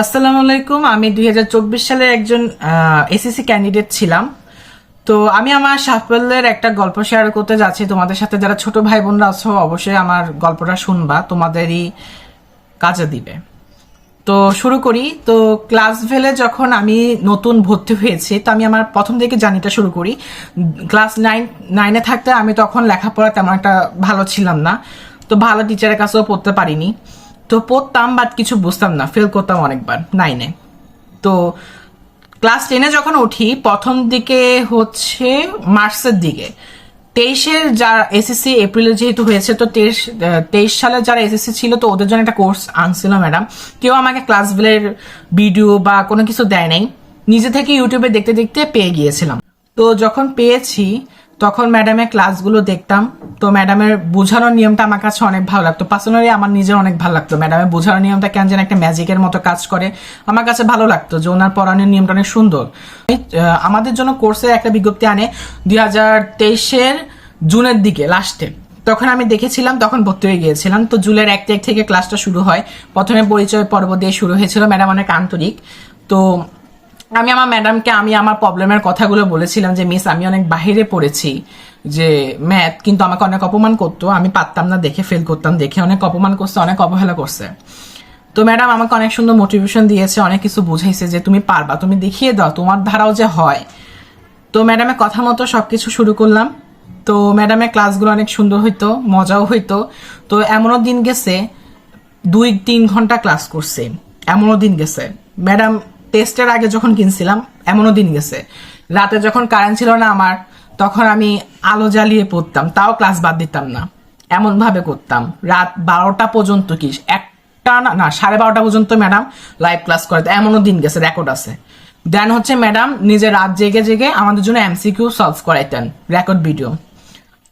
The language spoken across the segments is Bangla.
আসসালামু আলাইকুম। আমি দুই হাজার চব্বিশ সালের একজন এসএসসি ক্যান্ডিডেট ছিলাম। তো আমি আমার সাফল্যের একটা গল্প শেয়ার করতে যাচ্ছি। তোমাদের সাথে যারা ছোট ভাই বোনরা আছো, অবশ্যই আমার গল্পটা শুনবা। তোমাদেরই কাজে দিবে। তো শুরু করি। তো ক্লাস ভেলে যখন আমি নতুন ভর্তি হয়েছি, তো আমি আমার প্রথম থেকে জানিটা শুরু করি। ক্লাস নাইন, নাইনে থাকতে আমি তখন লেখাপড়া তেমন একটা ভালো ছিলাম না। তো ভালো টিচারের কাছেও পড়তে পারিনি। তো পড়তাম বাট কিছু বুঝতাম না ফেল করতাম অনেকবার নাইনে তো ক্লাস টেনে যখন উঠি, প্রথম দিকে হচ্ছে মার্চের দিকে। তেইশের যার এসএসসি এপ্রিলে যেহেতু হয়েছে, তো তেইশ তেইশ সালে যারা এসএসসি ছিল, তো ওদের জন্য একটা কোর্স আনছিল ম্যাডাম কেউ আমাকে ক্লাস বিলের ভিডিও বা কোনো কিছু দেয় নাই। নিজে থেকে ইউটিউবে দেখতে দেখতে পেয়ে গিয়েছিলাম। তো যখন পেয়েছি তখন ম্যাডামের ক্লাসগুলো দেখতাম, তো ম্যাডামের বোঝানোর নিয়মটা আমার কাছে অনেক ভালো লাগতো। পার্সোনালি আমার নিজের অনেক ভালো লাগতো। ম্যাডামের বোঝানোর নিয়মটা কেন যেন একটা ম্যাজিকের মতো কাজ করে, আমার কাছে ভালো লাগতো যে ওনার পড়ানোর নিয়মটা অনেক সুন্দর। আমাদের জন্য কোর্সের একটা বিজ্ঞপ্তি আনে দুই হাজার তেইশের জুনের দিকে লাস্টে তখন আমি দেখেছিলাম, তখন ভর্তি হয়ে গিয়েছিলাম। তো জুলের এক তারিখ থেকে ক্লাসটা শুরু হয়। প্রথমে পরিচয় পর্ব দিয়ে শুরু হয়েছিল ম্যাডাম অনেক আন্তরিক। তো আমি আমার ম্যাডামকে আমি আমার প্রবলেমের কথাগুলো বলেছিলাম যে মিস আমি অনেক বাহিরে পড়েছি। যে ম্যাথ কিন্তু আমাকে অনেক অপমান করতো। আমি পারতাম না দেখে ফেল করতাম দেখে। অনেক অপমান করছে, অনেক অবহেলা করছে। তো ম্যাডাম আমাকে অনেক সুন্দর মোটিভেশন দিয়েছে, অনেক কিছু বুঝাইছে যে, তুমি পারবা, তুমি দেখিয়ে দাও, তোমার ধারাও যে হয়। তো ম্যাডামের কথা মতো সবকিছু শুরু করলাম। তো ম্যাডামের ক্লাসগুলো অনেক সুন্দর হইতো, মজাও হইতো। তো এমনও দিন গেছে দুই তিন ঘণ্টা ক্লাস করছে। এমনও দিন গেছে। ম্যাডাম টেস্টের আগে যখন কিনছিলাম, এমনও দিন গেছে। রাতে যখন কারেন্ট ছিল না আমার, তখন আমি আলো জ্বালিয়ে পড়তাম, তাও ক্লাস বাদ দিতাম না। এমন ভাবে করতাম। রাত বারোটা পর্যন্ত কি, একটা না না, সাড়ে বারোটা পর্যন্ত ম্যাডাম লাইভ ক্লাস করে এমনও দিন গেছে রেকর্ড আছে। দেন হচ্ছে ম্যাডাম নিজে রাত জেগে জেগে আমাদের জন্য এমসিকিউ সলভ করাইতেন রেকর্ড ভিডিও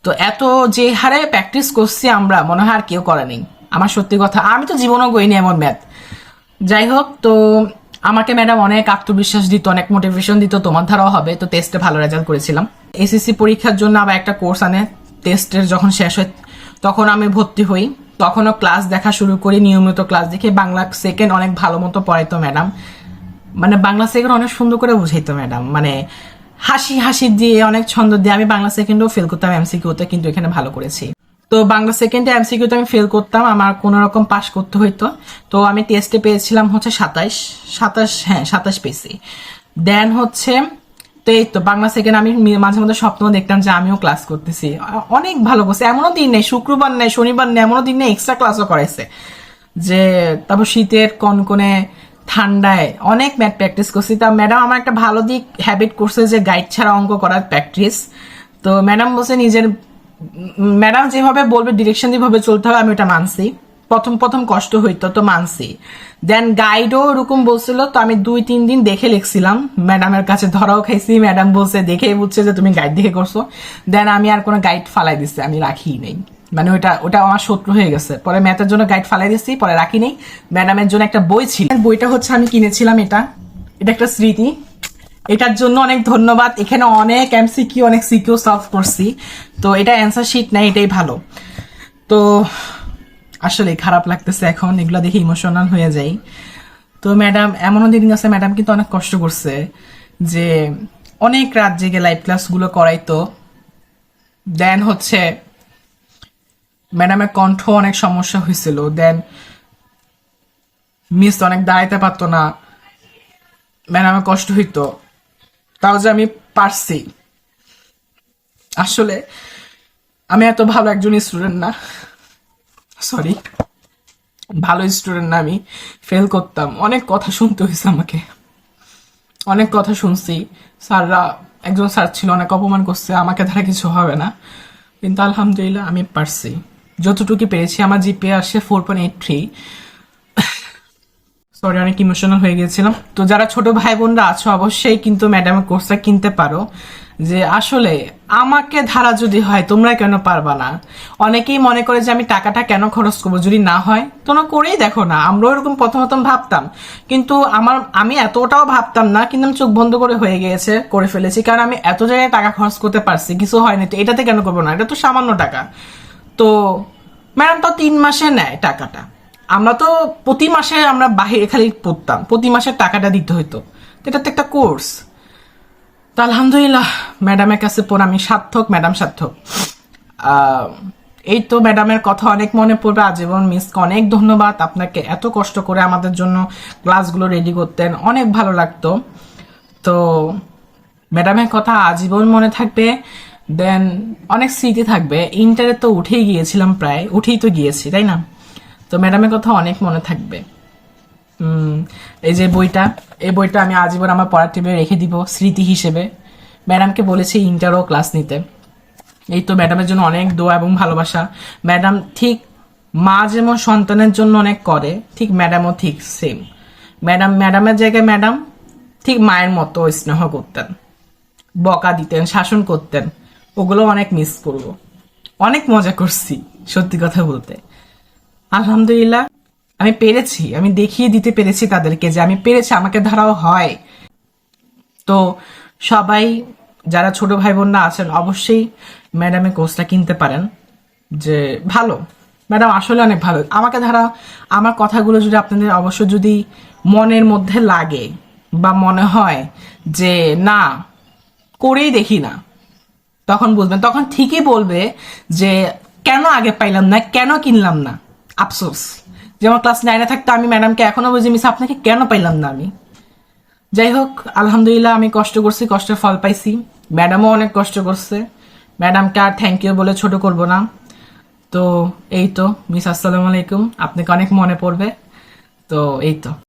তো এত যে হারে প্র্যাকটিস করছি আমরা, মনে হয় আর কেউ করেনি আমার সত্যি কথা, আমি তো জীবনও গইনি এমন ম্যাথ যাই হোক, তো আমাকে ম্যাডাম অনেক আত্মবিশ্বাস দিত, অনেক মোটিভেশন দিত, তোমার ধারাও হবে, তো টেস্টে ভালো রেজাল্ট করেছিলাম। এসএসসি পরীক্ষার জন্য আবার একটা কোর্স আনে টেস্টের যখন শেষ হয়, তখন আমি ভর্তি হই। তখনও ক্লাস দেখা শুরু করি, নিয়মিত ক্লাস দেখে, বাংলা সেকেন্ড অনেক ভালো মতো পড়াইতো ম্যাডাম মানে বাংলা সেকেন্ড অনেক সুন্দর করে বুঝাইতো ম্যাডাম মানে হাসি হাসি দিয়ে, অনেক ছন্দ দিয়ে আমি বাংলা সেকেন্ডও ফেল করতাম এমসিকিউতে কিন্তু এখানে ভালো করেছি। তো বাংলা সেকেন্ডে এমসিকিউতে আমি ফেল করতাম, আমার কোনো রকম পাস করতে হইতো। তো আমি টেস্টে পেয়েছিলাম হচ্ছে সাতাইশ সাতাশ হ্যাঁ সাতাশ পেয়েছি। দেন হচ্ছে, তো এই তো বাংলা সেকেন্ড আমি মাঝে মধ্যে স্বপ্ন দেখতাম যে আমিও ক্লাস করতেছি। অনেক ভালো করছে এমনও দিন নেই, শুক্রবার নেই, শনিবার নেই, এমনও দিন নেই এক্সট্রা ক্লাসও করাইছে। যে তারপর শীতের কনকনে, ঠান্ডায় অনেক ম্যাথ প্র্যাকটিস করছি। তা ম্যাডাম আমার একটা ভালো দিক হ্যাবিট করছে যে গাইড ছাড়া অঙ্ক করার প্র্যাকটিস তো ম্যাডাম বলছে নিজের ম্যাডাম যেভাবে বলবে ডিরেকশন যেভাবে চলতে হবে, আমি ওটা মানছি। প্রথম প্রথম কষ্ট হইতো, তো মানছি। দেন গাইডও ওরকম বলছিল, তো আমি দুই, তিন দিন দেখে লিখছিলাম। ম্যাডামের কাছে ধরাও খাইছি, ম্যাডাম বলছে দেখেই বুঝছে যে তুমি গাইড দেখে করছ। দেন আমি আর কোনো গাইড ফালাই দিচ্ছি আমি রাখি নেই। মানে ওটা ওটা আমার শত্রু হয়ে গেছে। পরে ম্যাথের জন্য গাইড ফালাই দিচ্ছি পরে রাখি নেই। ম্যাডামের জন্য একটা বই ছিল। বইটা হচ্ছে আমি কিনেছিলাম এটা। এটা একটা স্মৃতি। এটার জন্য অনেক ধন্যবাদ। এখানে অনেক এমসিকিউ অনেক সিকিউ সলভ করছি। তো এটা অ্যান্সার শিট নাই এটাই ভালো। তো আসলে খারাপ লাগতেছে এখন, এগুলো দেখে ইমোশনাল হয়ে যাই। তো ম্যাডাম এমনও দিন গেছে ম্যাডাম কিন্তু অনেক কষ্ট করছে যে অনেক রাত জেগে লাইভ ক্লাসগুলো করাইতো। দেন হচ্ছে ম্যাডামের কণ্ঠ অনেক সমস্যা হয়েছিল দেন মিস অনেক দাঁড়াইতে পারতো না। ম্যাডামের কষ্ট হইতো। তাও যে আমি পারছি। আসলে আমি এত ভালো একজন স্টুডেন্ট না। সরি ভালো স্টুডেন্ট না আমি। ফেল করতাম। অনেক কথা শুনতে হয়েছে আমাকে। অনেক কথা শুনছি। স্যাররা, একজন স্যার ছিল, অনেক অপমান করছে। আমাকে দ্বারা কিছু হবে না। কিন্তু আলহামদুলিল্লাহ আমি পারছি। যতটুকু পেরেছি, আমার জিপে আসে four point eight three sorry অনেক ইমোশনাল হয়ে গেছিলাম। তো যারা ছোট ভাই বোনরা আছো, অবশ্যই কিন্তু ম্যাডামের কোর্সটা কিনতে পারো। যে আসলে আমাকে ধারা যদি হয়, তোমরা কেন পারবা না? অনেকেই মনে করে যে আমি টাকাটা কেন খরচ করব? যদি না হয় তোমরা করেই দেখো না। আমরাও এরকম প্রথম প্রথম ভাবতাম। কিন্তু আমার, আমি এতটাও ভাবতাম না, কিন্তু আমি চোখ বন্ধ করে হয়ে গিয়েছে, করে ফেলেছি। কারণ আমি এত জায়গায় টাকা খরচ করতে পারছি, কিছু হয়নি। তো এটাতে কেন করব না? এটা তো সামান্য টাকা। তো ম্যাডাম তো তিন মাসে নেয় টাকাটা। আমরা তো প্রতি মাসে আমরা বাহিরে খালি পড়তাম। প্রতি মাসে টাকাটা দিতে হইতো। এটা তো একটা কোর্স তো আলহামদুলিল্লাহ ম্যাডামের কাছে পড়ে আমি সার্থক ম্যাডাম সার্থক। এই তো ম্যাডামের কথা অনেক মনে পড়বে, আজীবন মিসকে অনেক ধন্যবাদ। আপনাকে এত কষ্ট করে আমাদের জন্য ক্লাসগুলো রেডি করতেন। অনেক ভালো লাগতো। তো ম্যাডামের কথা আজীবন মনে থাকবে। দেন অনেক স্মৃতি থাকবে। ইন্টারে তো উঠেই গিয়েছিলাম প্রায়। উঠেই তো গিয়েছি, তাই না? তো ম্যাডামের কথা অনেক মনে থাকবে। এই যে বইটা, এই বইটা আমি আজীবন আমার পড়ার টেবিলে রেখে দিব, স্মৃতি হিসেবে। ম্যাডামকে বলেছি ইন্টারও ক্লাস নিতে। এই তো ম্যাডামের জন্য অনেক দোয়া এবং ভালোবাসা। ম্যাডাম ঠিক মা যেমন সন্তানের জন্য অনেক করে, ঠিক ম্যাডামও ঠিক সেম ম্যাডাম, ম্যাডামের জায়গায় ম্যাডাম ঠিক মায়ের মতো স্নেহ করতেন, বকা দিতেন, শাসন করতেন। ওগুলো অনেক মিস করব। অনেক মজা করছি, সত্যি কথা বলতে। আলহামদুলিল্লাহ, আমি পেরেছি, আমি দেখিয়ে দিতে পেরেছি তাদেরকে যে আমি পেরেছি, আমাকে ধারাও হয়। তো সবাই, যারা ছোট ভাই বোনরা আছেন, অবশ্যই ম্যাডামের কোর্সটা কিনতে পারেন, যে ভালো। ম্যাডাম, আসলে অনেক ভালো। আমাকে ধারা, আমার কথাগুলো যদি আপনাদের অবশ্য যদি মনের মধ্যে লাগে বা মনে হয় যে না, করেই দেখি না, তখন বুঝবেন তখন ঠিকই বলবে যে কেন আগে পাইলাম না, কেন কিনলাম না? আফসোস। যেমন ক্লাস নাইনে থাকতে আমি ম্যাডামকে এখনও বুঝি মিস আপনাকে কেন পাইলাম না আমি? যাই হোক, আলহামদুলিল্লাহ আমি কষ্ট করছি, কষ্টের ফল পাইছি। ম্যাডামও অনেক কষ্ট করছে। ম্যাডামকে আর থ্যাংক ইউ বলে ছোট করব না। তো, এই তো মিস আসসালামু আলাইকুম। আপনাকে অনেক মনে পড়বে। তো, এই তো।